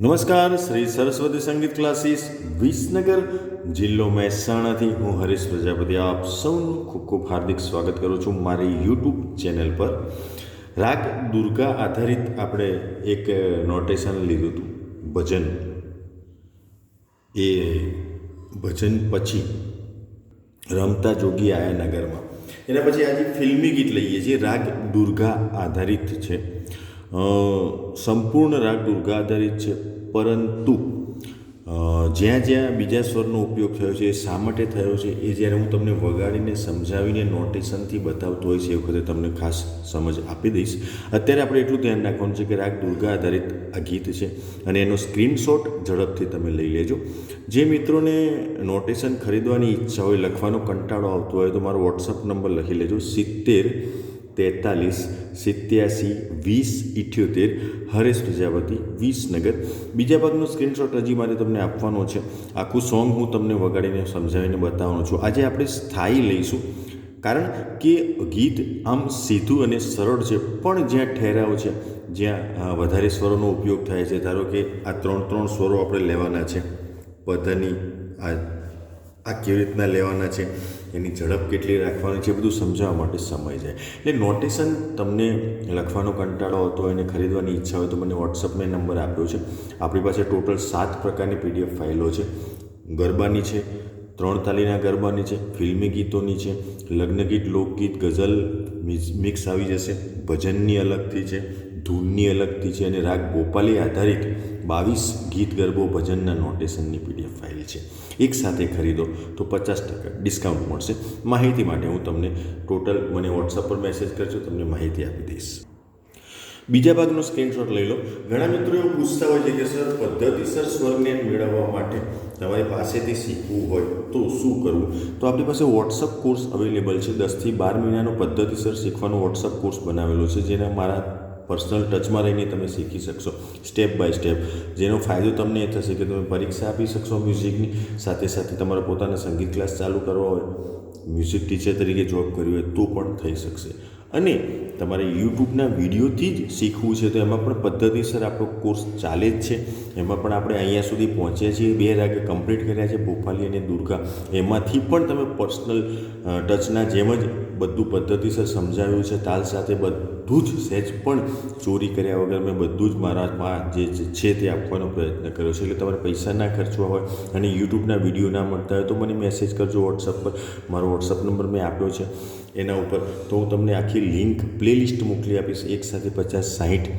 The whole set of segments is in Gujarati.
નમસ્કાર શ્રી સરસ્વતી સંગીત ક્લાસીસ વિસનગર જિલ્લો મહેસાણાથી હું હરીશ પ્રજાપતિ આપ સૌનું ખૂબ ખૂબ હાર્દિક સ્વાગત કરું છું મારી યુટ્યુબ ચેનલ પર રાગ દુર્ગા આધારિત આપણે એક નોટેશન લીધું હતું ભજન એ ભજન પછી રમતા જોગી આયા નગરમાં એના પછી આજે ફિલ્મી ગીત લઈએ છીએ રાગ દુર્ગા આધારિત છે। અ, સંપૂર્ણ રાગ દુર્ગા આધારિત છે, પરંતુ જ્યાં જ્યાં બીજા સ્વરનો ઉપયોગ થયો છે, એ શા માટે થયો છે, એ જ્યારે હું તમને વગાડીને સમજાવીને નોટેશનથી બતાવતો હોય છે એ વખતે તમને ખાસ સમજ આપી દઈશ. અત્યારે આપણે એટલું ધ્યાન રાખવાનું છે કે રાગ દુર્ગા આધારિત આ ગીત છે, અને એનો સ્ક્રીનશોટ ઝડપથી તમે લઈ લેજો. જે મિત્રોને નોટેશન ખરીદવાની ઈચ્છા હોય, લખવાનો કંટાળો આવતો હોય, તો મારો વોટ્સઅપ નંબર લખી લેજો, સિત્તેર તેતાલીસ, સિત્યાસી, વીસ, ઇઠ્યોતેર, હરેશ પ્રજાપતિ વિસનગર બીજા ભાગનો સ્ક્રીનશોટ હજી મારે તમને આપવાનો છે. આખું સોંગ હું તમને વગાડીને સમજાવીને બતાવવાનો છું. આજે આપણે સ્થાયી લઈશું. કારણ કે ગીત આમ સીધું અને સરળ છે, પણ જ્યાં ઠેરાવ છે, જ્યાં વધારે સ્વરોનો ઉપયોગ થાય છે. ધારો કે આ ત્રણ ત્રણ સ્વરો આપણે લેવાના છે. પધની, આ આ કેવી રીતના લેવાના છે? એની ઝડપ કેટલી રાખવાની છે બધું સમજાવવા માટે સમય જાય. એટલે નોટેશન તમને લખવાનો કંટાળો હતો એને ખરીદવાની ઈચ્છા હોય તો મને વોટ્સઅપ નંબર આપ્યો છે. આપણી પાસે ટોટલ સાત પ્રકારની પીડીએફ ફાઇલો છે. ગરબાની છે, ત્રણ તાલીના ગરબાની છે, ફિલ્મી ગીતોની છે લગ્ન ગીત લોકગીત, ગઝલ મિક્સ આવી જશે, ભજનની અલગથી છે ધૂનની અલગથી છે અને રાગ ગોપાલી આધારિત બાવીસ ગીત ગરબો ભજનના નોટેશનની પીડીએફ ફાઇલ છે. એક સાથે ખરીદો તો પચાસ ટકા ડિસ્કાઉન્ટ મળશે. માહિતી માટે હું તમને ટોટલ મને વોટ્સઅપ પર મેસેજ કરજો, તમને માહિતી આપી દઈશ. બીજા ભાગનો સ્ક્રીનશોટ લઈ લો. ઘણા મિત્રો એવું પૂછતા હોય છે કે, સર પદ્ધતિસર સ્વરજ્ઞાન મેળવવા માટે તમારી પાસેથી શીખવું હોય તો શું કરવું? તો આપણી પાસે વોટ્સઅપ કોર્સ અવેલેબલ છે. દસથી બાર મહિનાનો પદ્ધતિસર શીખવાનો વોટ્સઅપ કોર્સ બનાવેલો છે, જેના મારા પર્સનલ ટચમાં રહીને તમે શીખી શકશો સ્ટેપ બાય સ્ટેપ જેનો ફાયદો તમને એ થશે કે તમે પરીક્ષા આપી શકશો મ્યુઝિકની, સાથે સાથે તમારા પોતાના સંગીત ક્લાસ ચાલુ કરવા હોય, મ્યુઝિક ટીચર તરીકે જોબ કરવી હોય તો પણ થઈ શકશે. અને તમારે યુટ્યુબના વિડીયોથી જ શીખવું છે તો એમાં પણ પદ્ધતિસર આપણો કોર્સ ચાલે જ છે. એમાં પણ આપણે અહીંયા સુધી પહોંચ્યા છીએ, બે રાગે કમ્પ્લીટ કર્યા છે, ભોપાલી અને દુર્ગા. એમાંથી પણ તમે પર્સનલ ટચના જેમ જ બધું પદ્ધતિસર સમજાવ્યું છે. તાલ સાથે બધું જ સહેજ પણ ચોરી કર્યા વગર મેં બધું જ મારામાં જે છે તે આપવાનો પ્રયત્ન કર્યો છે. એટલે તમારે પૈસા ના ખર્ચવા હોય અને યુટ્યુબના વીડિયો ના મળતા હોય તો મને મેસેજ કરજો વોટ્સઅપ પર. મારો વોટ્સઅપ નંબર મેં આપ્યો છે એના ઉપર. તો હું તમને આખી લિંક પ્લેલિસ્ટ મોકલી આપીશ. એક સાથે પચાસ સાહીઠ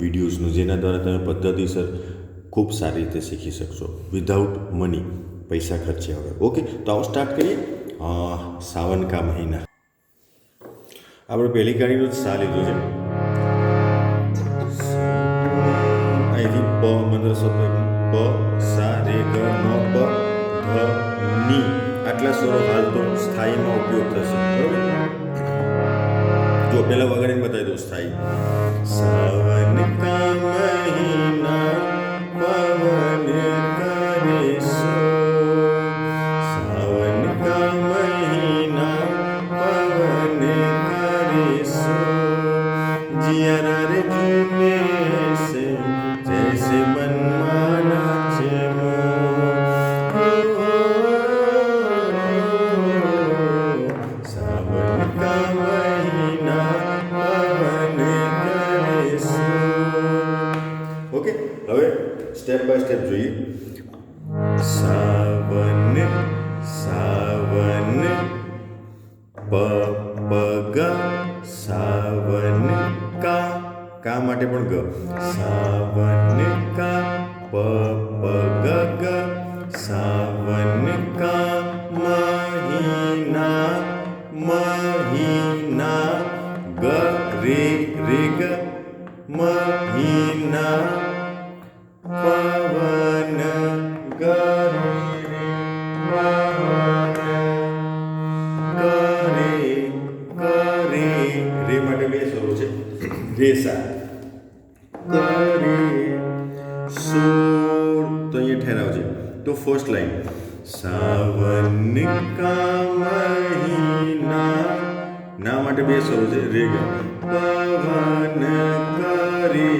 વિડીયોઝનું જેના દ્વારા તમે પદ્ધતિસર ખૂબ સારી રીતે શીખી શકશો. વિધાઉટ મની પૈસા ખર્ચ્યા વગર. ઓકે તો આવો સ્ટાર્ટ કરીએ. સાવન કા મહિના. આપણે પહેલી ગાડીનો જ સા લીધો છે. અહીંથી પ મંત્ર શબ્દ પ, સા, રે, ગ, ન, પ ધ ની આટલા સ્વરો હાલ તો સ્થાયીમાં ઉપયોગ થશે. બરોબર? જો, પહેલા વગાડીને બતાવી દઉં, સ્થાયી. સાવન પ પગ સાવન કા કા માટે પણ ગ? સાવન કા પ રેસા કરે સુર. તો અહીંયા ઠેરાવ છે તો ફર્સ્ટ લાઈન સાવન કા મહિના. ના માટે બે સ્વરો છે, રે પવન કરે.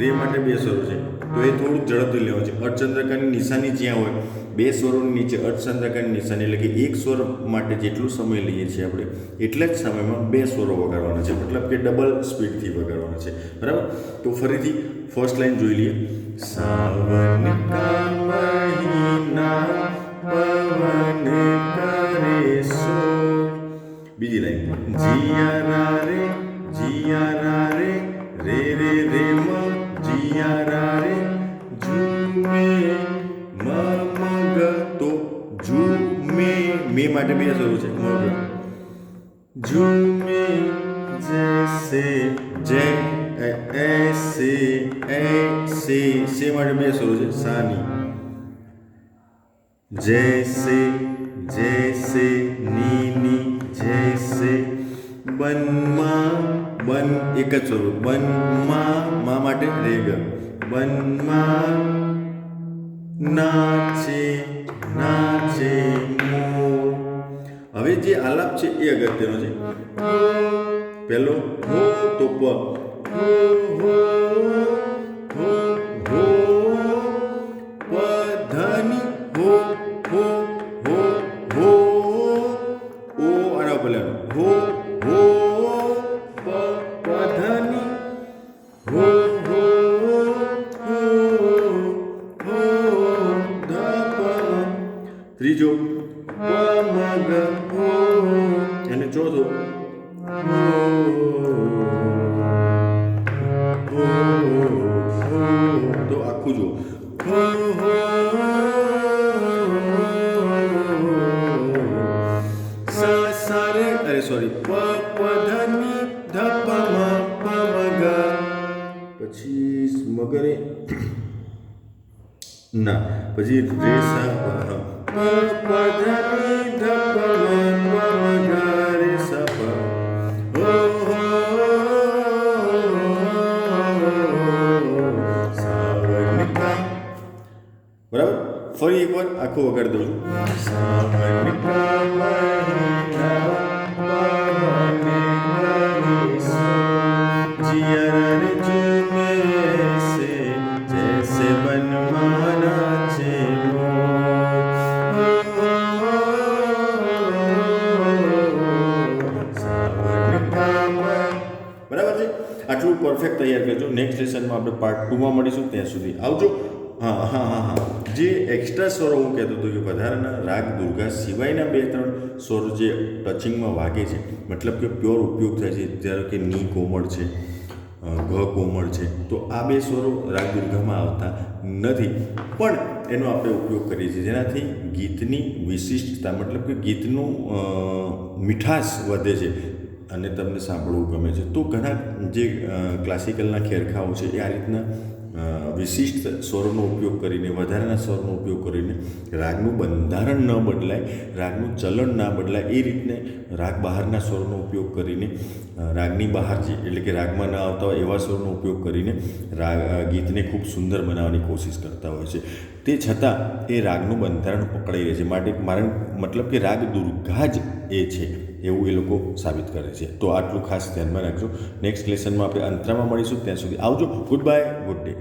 રે માટે બે સ્વરો છે. તો એ થોડુંક ઝડપથી લેવું છે. અર્ચંદ્રકાની નિશાની જ્યાં હોય બે સ્વરોની નીચે અર્ધચંદ્રકાની નિશાની એટલે કે એક સ્વર માટે જેટલું સમય લઈએ છીએ આપણે, એટલા જ સમયમાં બે સ્વરો વગાડવાના છે. મતલબ કે ડબલ સ્પીડથી વગાડવાના છે. બરાબર? તો ફરીથી ફર્સ્ટ લાઈન જોઈ લઈએ. સાવન પવન કરે સો. બીજી લાઈન જીયારા રે જીયારા રે રે રે રે મ જીયારા રે માટે બે શરૂ છે. ઝૂમે જૈસે જય એસે એસે સે માટે બે શરૂ છે. સાની જૈસે જૈસે નીની જૈસે બનમાં બન એક જ સ્વરૂપ. બનમાં મા માટે રેગ બનમાં ના જે આલાપ છે એ અગત્યનો છે પહેલો હો તો પ હો હો હો હો પધની હો હો હો હો ઓ આના પેલા હો હો પ પધની હો હો હો હો ધ પ ત્રીજો પ મગ હો અને ચોથો હો હો હો તો આખું જો હો હો સા સા રે અરે સોરી પ પ ધ ની ધ પ મ પ મ ગ પછી મગરે ના પછી રે સા પ એકવાર આખું વગાડી દઉં બરાબર છે? આટલું પરફેક્ટ તૈયાર કરજો. નેક્સ્ટ સેશનમાં આપણે પાર્ટ ટુમાં મળીશું. ત્યાં સુધી આવજો. હા હા હા હા. જે એક્સ્ટ્રા સ્વરો હું કહેતો હતો કે વધારાના રાગ, દુર્ગા સિવાયના બે, ત્રણ સ્વરો જે ટચિંગમાં વાગે છે, મતલબ કે પ્યોર ઉપયોગ થાય છે જ્યારે કે ની કોમળ છે ઘ કોમળ છે, તો આ બે સ્વરો રાગ, દુર્ગામાં આવતા નથી. પણ એનો આપણે ઉપયોગ કરીએ છીએ. જેનાથી ગીતની વિશિષ્ટતા, મતલબ કે ગીતનું મીઠાશ વધે છે અને તમને સાંભળવું ગમે છે. તો ઘણા જે ક્લાસિકલના ખેરખાઓ છે, એ આ રીતના વિશિષ્ટ સ્વરનો ઉપયોગ કરીને, વધારાના સ્વરનો ઉપયોગ કરીને રાગનું બંધારણ ન બદલાય, રાગનું ચલણ ના બદલાય, એ રીતને રાગ બહારના સ્વરનો ઉપયોગ કરીને રાગની બહાર જે, એટલે કે રાગમાં ન આવતા હોય એવા સ્વરનો ઉપયોગ કરીને રાગ ગીતને ખૂબ સુંદર બનાવવાની કોશિશ કરતા હોય છે. તે છતાં એ રાગનું બંધારણ પકડાઈ રહે છે. માટે મારણ મતલબ કે રાગ દુર્ગા જ એ છે એવું એ લોકો સાબિત કરે છે. તો આટલું ખાસ ધ્યાનમાં રાખજો. નેક્સ્ટ લેસનમાં આપણે અંતરામાં મળીશું. ત્યાં સુધી આવજો. Good bye good day